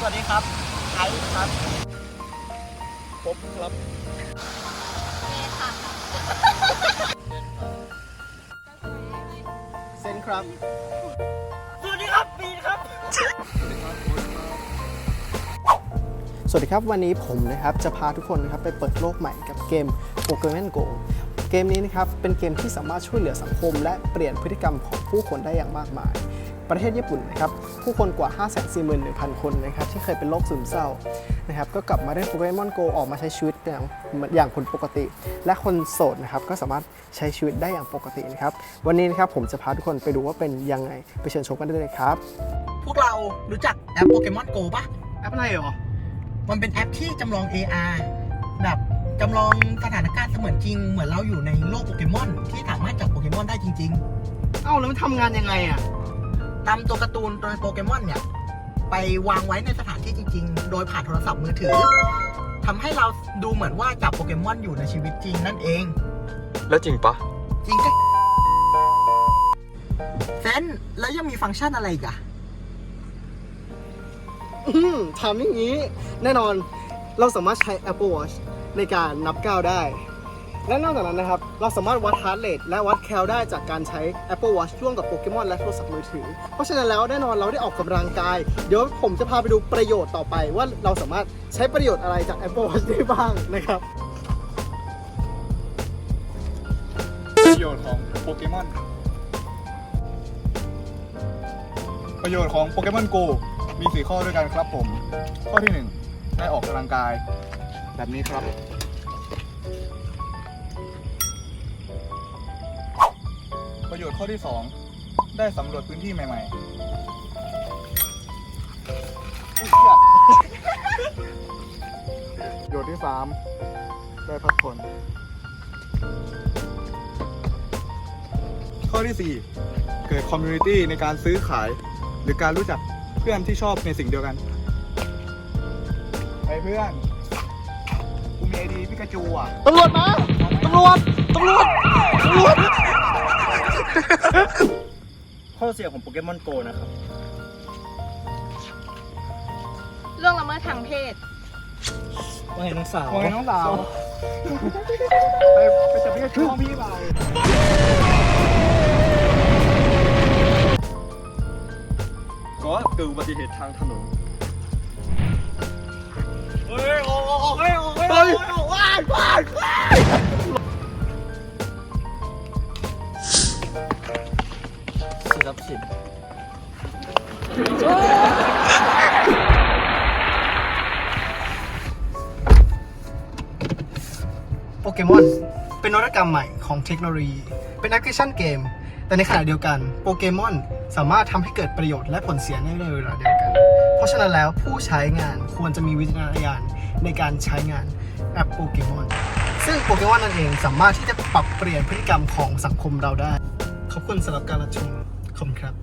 สวัสดีครับไอ้ครับผมครับเซนครับ สวัสดีครับปีนครับ สวัสดีครับวันนี้ผมนะครับจะพาทุกคนนะครับไปเปิดโลกใหม่กับเกม p o k e m o n Go เกมนี้นะครับเป็นเกมที่สามารถช่วยเหลือสังคม และเปลี่ยนพฤติกรรมของผู้คนได้อย่างมากมาย ประเทศญี่ปุ่นนะครับผู้คนกว่า 541,000 คนนะครับที่เคยเป็นโรคซึมเศร้านะครับก็กลับมาเล่น Pokemon Go ออกมาใช้ชีวิตอย่างอย่างคนปกติ และคนโสดนะครับก็สามารถใช้ชีวิตได้อย่างปกตินะครับวันนี้นะครับผมจะพาทุกคนไปดูว่าเป็นยังไงไปเชิญชมกันได้เลยครับ พวกเรารู้จักแอปโปเกมอนโกปะแอปอะไรหรอมันเป็นแอปที่จำลอง AR แบบจำลองสถานการณ์เสมือนจริง เหมือนเราอยู่ในโลกโปเกมอนที่สามารถจับโปเกมอนได้จริงเอ้าแล้วมันทำงานยังไงอะๆ นำตัวการ์ตูนตัวโปเกมอนเนี่ย ไปวางไว้ในสถานที่จริง ๆ โดยผ่านโทรศัพท์มือถือทำให้เราดูเหมือนว่าจับโปเกมอนอยู่ในชีวิตจริงนั่นเอง แล้วจริงปะจริงก็เซนแล้วยังมีฟังก์ชันอะไรอีกอะอืมถามอย่างนี้ แน่นอนเราสามารถใช้ Apple Watch ในการนับก้าวได้ และนอกจากนั้นนะครับ เราสามารถวัด heart rate และวัดแคลได้จากการใช้ Apple Watch ร่วมกับโปเกมอนและโทรศัพท์มือถือ เพราะฉะนั้นแล้วแน่นอนเราได้ออกกำลังกาย เดี๋ยวผมจะพาไปดูประโยชน์ต่อไป ว่าเราสามารถใช้ประโยชน์อะไรจาก Apple Watch ได้บ้างนะครับประโยชน์ของโปเกมอนประโยชน์ของโปเกมอนโกมีสี่ข้อด้วยกันครับผม ข้อที่หนึ่งได้ออกกำลังกายแบบนี้ครับ ประโยชน์ข้อที่สองได้สำรวจพื้นที่ใหม่ๆประโยชน์ที่สามได้พักผ่อนข้อที่ 4 เกิดคอมมูนิตี้ในการซื้อขาย หรือการรู้จักเพื่อนที่ชอบในสิ่งเดียวกันไอ้เพื่อนกูมีไอดีพิกาจูอะ ตำรวจมา ตำรวจ ตำรวจ ตำรวจ ข้อเสียของโปเกมอนโกนะครับ เรื่องละเมิดทางเพศ ว่าไงน้องสาวมองไงน้องสาว ไปไปจับพิกาจูห้องพี่เปล่าก็เกิดอุบัติเหตุทางถนน เฮ้ย โอ้โหเฮ้ย โอ้โหเฮ้ยว้ายว้ายว้ายเสีย ทรัพย์สินโปเกมอนเป็นนวัตกรรมใหม่ของเทคโนโลยี เป็นแอปพลิเคชันเกม แต่ในขณะเดียวกันโปเกมอนสามารถทำให้เกิดประโยชน์และผลเสียได้ในเวลาเดียวกัน เพราะฉะนั้นแล้วผู้ใช้งานควรจะมีวิจารณญาณในการใช้งานแอปโปเกมอนซึ่งโปเกมอนนั่นเองสามารถที่จะปรับเปลี่ยนพฤติกรรมของสังคมเราได้ ขอบคุณสำหรับการรับชม ขอบคุณครับ